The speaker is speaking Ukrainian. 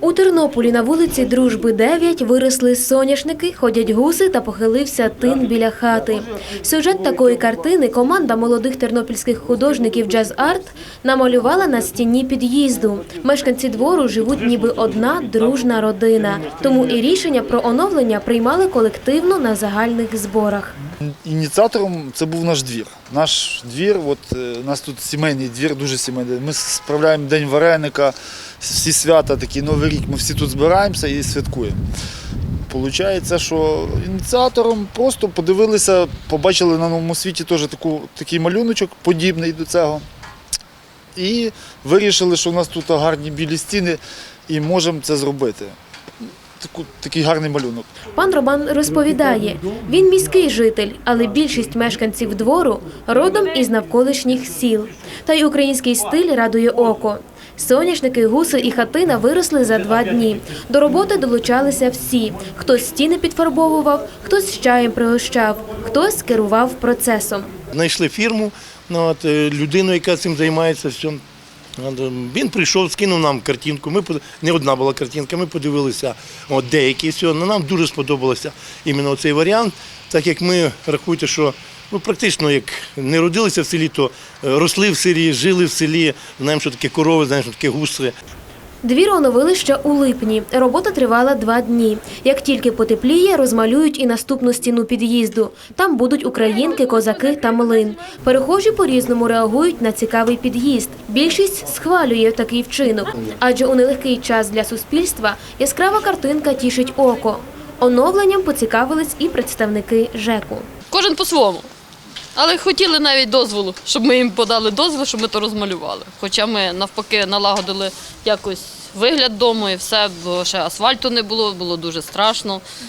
У Тернополі на вулиці Дружби 9 виросли соняшники, ходять гуси та похилився тин біля хати. Сюжет такої картини команда молодих тернопільських художників Джаз Арт намалювала на стіні під'їзду. Мешканці двору живуть ніби одна дружна родина. Тому і рішення про оновлення приймали колективно на загальних зборах. Ініціатором це був наш двір. Наш двір, от е, у нас тут сімейний двір, дуже сімейний. Ми справляємо День вареника, всі свята, такі Новий рік. Ми всі тут збираємося і святкуємо. Получається, що ініціатором просто подивилися, побачили на новому світі теж таку, такий малюночок, подібний до цього. І вирішили, що у нас тут гарні білі стіни і можемо це зробити. Таку, такий гарний малюнок. Пан Роман розповідає, він міський житель, але більшість мешканців двору родом із навколишніх сіл. Та й український стиль радує око. Соняшники, гуси і хатина виросли за два дні. До роботи долучалися всі. Хтось стіни підфарбовував, хтось з чаєм пригощав, хтось керував процесом. Знайшли фірму, ну, от, е, людину, яка цим займається. Все. От, е, Він прийшов, скинув нам картинку. Ми не одна була картинка, ми подивилися от, деякі. Все. Ну, нам дуже сподобався іменно цей варіант, так як ми рахуєте, що ну, практично як не родилися в селі, то е, росли в селі, жили в селі, знаємо, що таке корови, знаємо, що таке гуси. Двір оновили ще у липні. Робота тривала два дні. Як тільки потепліє, розмалюють і наступну стіну під'їзду. Там будуть українки, козаки та млин. Перехожі по-різному реагують на цікавий під'їзд. Більшість схвалює такий вчинок, адже у нелегкий час для суспільства яскрава картинка тішить око. Оновленням поцікавились і представники ЖЕКу. Кожен по-своєму. Але хотіли навіть дозволу, щоб ми їм подали дозвіл, щоб ми то розмалювали. Хоча ми навпаки налагодили якось вигляд дому і все, бо ще асфальту не було, було дуже страшно.